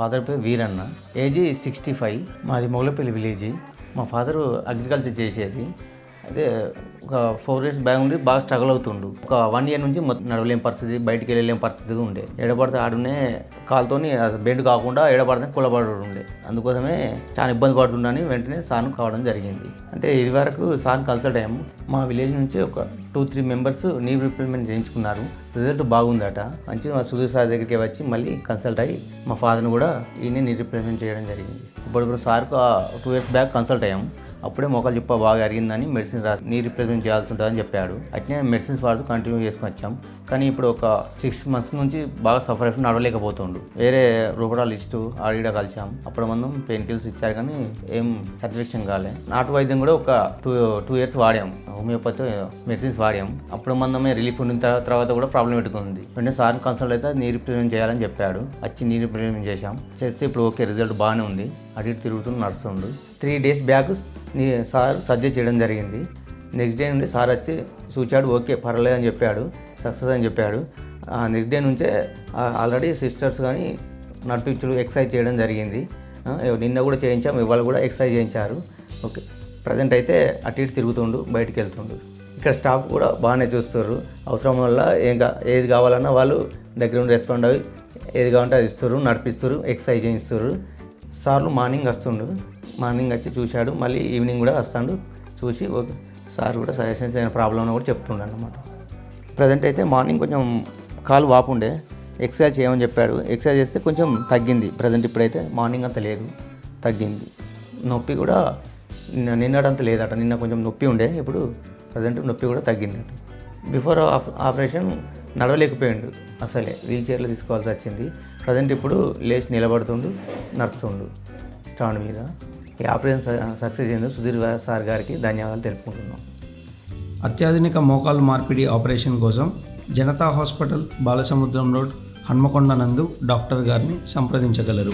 Father పేరు Veeranna. Age sixty five. మాది Mogalapalli village. మా ఫాదరు అగ్రికల్చర్ చేసేది. అయితే ఒక ఫోర్ ఇయర్స్ బ్యాక్ ఉండి బాగా స్ట్రగుల్ అవుతుండు. ఒక వన్ ఇయర్ నుంచి నడవలేని పరిస్థితి బయటికి వెళ్ళలేని పరిస్థితి ఉండే. ఎడపడితే ఆడునే కాలుతోని బెండ్ కాకుండా ఎడబడితే కులబడు ఉండే అందుకోసమే చాలా ఇబ్బంది పడుతుండని వెంటనే సాను కావడం జరిగింది. అంటే ఇది వరకు సార్ కన్సల్ట్ అయ్యాము మా విలేజ్ నుంచి ఒక two three members knee replacement చేయించుకున్నారు. రిజల్ట్ బాగుందట. మంచి మా సుధీర్ సార్ దగ్గరికి వచ్చి మళ్ళీ కన్సల్ట్ అయ్యి మా ఫాదర్ని కూడా ఈయన నీ రిప్లేస్మెంట్ చేయడం జరిగింది. ఇప్పుడు ఇప్పుడు సార్కు టూ ఇయర్స్ బ్యాక్ కన్సల్ట్ అయ్యాము. అప్పుడే మొక్కలు చెప్ప బాగా అరిగిందని మెడిసిన్ రాసి నీ రిప్లేస్మెంట్ చేయాల్సి ఉంటుందని చెప్పాడు. అట్నే మెడిసిన్స్ వాడుతూ కంటిన్యూ చేసుకుని వచ్చాం. కానీ ఇప్పుడు ఒక సిక్స్ మంత్స్ నుంచి బాగా సఫర్ అయిపోయి నడవలేకపోతుండు. వేరే రూపడాలు ఇస్తూ ఆడిడ కలిసాం. అప్పుడు మనం పెయిన్ కిల్స్ ఇచ్చారు కానీ ఏం సాటిస్ఫాక్షన్ కాలే. నాటు వైద్యం కూడా ఒక టూ టూ ఇయర్స్ వాడాం. హోమియోపతి మెడిసిన్స్ వాడాం. అప్పుడు మనమే రిలీఫ్ ఉన్న తర్వాత కూడా ప్రాబ్లం పెట్టుకుంది. వెంటనే సార్ కన్సల్ట్ అయితే నీ రిప్లేస్మెంట్ చేయాలని చెప్పాడు. వచ్చి నీ రిప్లేస్మెంట్ చేశాం. చేస్తే ఇప్పుడు ఓకే రిజల్ట్ బాగానే ఉంది. అటు ఇటు తిరుగుతూ నడుస్తుండు. త్రీ డేస్ బ్యాక్ సార్ సజ్జ చేయడం జరిగింది. నెక్స్ట్ డే నుండి సార్ వచ్చి చూచాడు ఓకే పర్లేదు అని చెప్పాడు. సక్సెస్ అని చెప్పాడు. నెక్స్ట్ డే నుంచే ఆల్రెడీ సిస్టర్స్ కానీ నడిపించుడు ఎక్సర్సైజ్ చేయడం జరిగింది. నిన్న కూడా చేయించాం ఇవాళ కూడా ఎక్సర్సైజ్ చేయించారు. ఓకే. ప్రజెంట్ అయితే అటు ఇటు తిరుగుతుండు బయటికి వెళ్తుండు. ఇక్కడ స్టాఫ్ కూడా బాగానే చూస్తారు అవసరం వల్ల ఏం కా ఏది కావాలన్నా వాళ్ళు దగ్గర ఉండి రెస్పాండ్ అయ్యి ఏది కావాలంటే అది ఇస్తారు నడిపిస్తారు ఎక్సర్సైజ్ చేయిస్తారు సార్లు మార్నింగ్ వస్తుండు. మార్నింగ్ వచ్చి చూశాడు. మళ్ళీ ఈవినింగ్ కూడా వస్తాడు. చూసి ఒక సార్ కూడా సజెషన్స్ అయిన ప్రాబ్లం కూడా చెప్తుండే అనమాట ప్రజెంట్ అయితే మార్నింగ్ కొంచెం కాలు వాపు ఉండే ఎక్సర్సైజ్ చేయమని చెప్పాడు ఎక్సర్సైజ్ చేస్తే కొంచెం తగ్గింది. ప్రజెంట్ ఇప్పుడైతే మార్నింగ్ అంత లేదు. తగ్గింది. నొప్పి కూడా నిన్న నిన్నడంత లేదట. నిన్న కొంచెం నొప్పి ఉండే. ఇప్పుడు ప్రజెంట్ నొప్పి కూడా తగ్గిందట బిఫోర్ ఆపరేషన్ నడవలేకపోయాడు. అసలే వీల్ చైర్లో తీసుకోవాల్సి వచ్చింది. ప్రజెంట్ ఇప్పుడు లేచి నిలబడుతుండు నడుస్తుండు. స్టాండ్ మీద. ఈ ఆపరేషన్ సక్సెస్ అయింది. సుధీర్ సార్ గారికి ధన్యవాదాలు తెలుపుకుంటున్నాం. అత్యాధునిక మోకాలు మార్పిడి ఆపరేషన్ కోసం జనతా హాస్పిటల్ బాలసముద్రం రోడ్ హన్మకొండ నందు డాక్టర్ గారిని సంప్రదించగలరు.